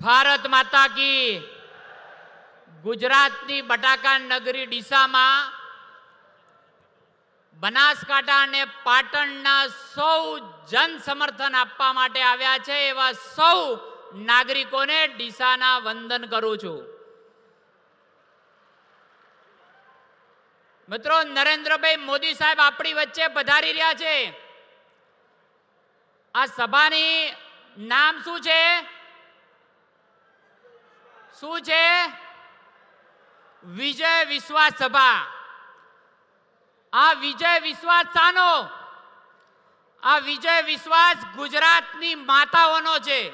ભારત માતા કી. ગુજરાતની બટાકા નગરી ડીસામાં બનાસકાંઠા અને પાટણના સૌ જન સમર્થન આપવા માટે આવ્યા છે એવા સૌ નાગરિકોને ડીસાના વંદન કરું છું. મિત્રો, નરેન્દ્રભાઈ મોદી સાહેબ આપણી વચ્ચે પધારી રહ્યા છે. આ સભાની નામ શું છે? શું છે? વિજય વિશ્વાસ સભા. આ વિજય વિશ્વાસ શાનો? આ વિજય વિશ્વાસ ગુજરાતની માતાઓનો છે.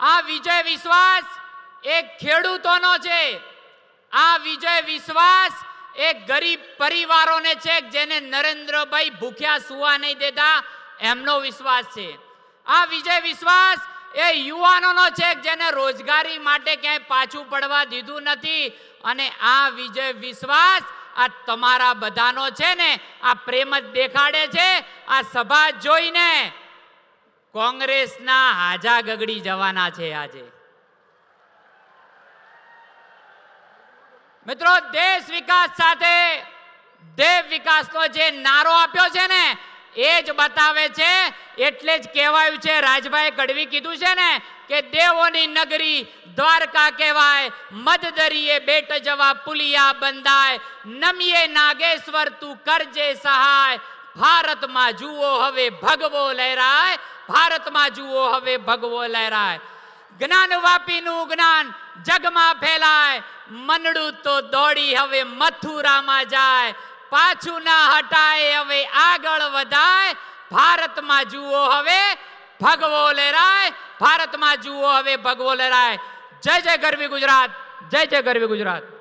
આ વિજય વિશ્વાસ એ ખેડૂતોનો છે. આ વિજય વિશ્વાસ એ ગરીબ પરિવારોને છે જેને નરેન્દ્રભાઈ ભૂખ્યા સુવા નહીં દેતા. એમનો વિશ્વાસ છે. આ વિજય વિશ્વાસ એ યુવાનોનો છે જેને રોજગારી માટે ક્યાંય પાછું પડવા દીધું નથી, અને આ વિજય વિશ્વાસ આ તમારા બધાનો છે ને, આ પ્રેમ જ દેખાડે છે, આ સભા જોઈને કોંગ્રેસના હાજા ગગડી જવાના છે આજે. મિત્રો, દેશ વિકાસ સાથે, દેવ વિકાસનો જે નારો આપ્યો છે ને એ જ બતાવે છે, એટલે જ કહેવાયું છે રાજભાઈ ગઢવી કીધું છે ને, કે દેવોની નગરી દ્વારકા કહેવાય મધદરીએ બેટ જવા પુલિયા બંધાય, નમીએ નાગેશ્વર તું કરજે સહાય, ભારતમાં જુઓ હવે ભગવો લહેરાય, ભારતમાં જુઓ હવે ભગવો લહેરાય. જ્ઞાન વાપીનું જ્ઞાન જગમાં ફેલાય મનડું તો દોડી હવે મથુરામાં જાય પાછું ના હટાય, હવે આગળ વધાય. ભારતમાં જુઓ હવે, ભગવો લેરાય ભારતમાં જુઓ હવે ભગવો લેરાય જય જય ગરવી ગુજરાત, જય જય ગરવી ગુજરાત.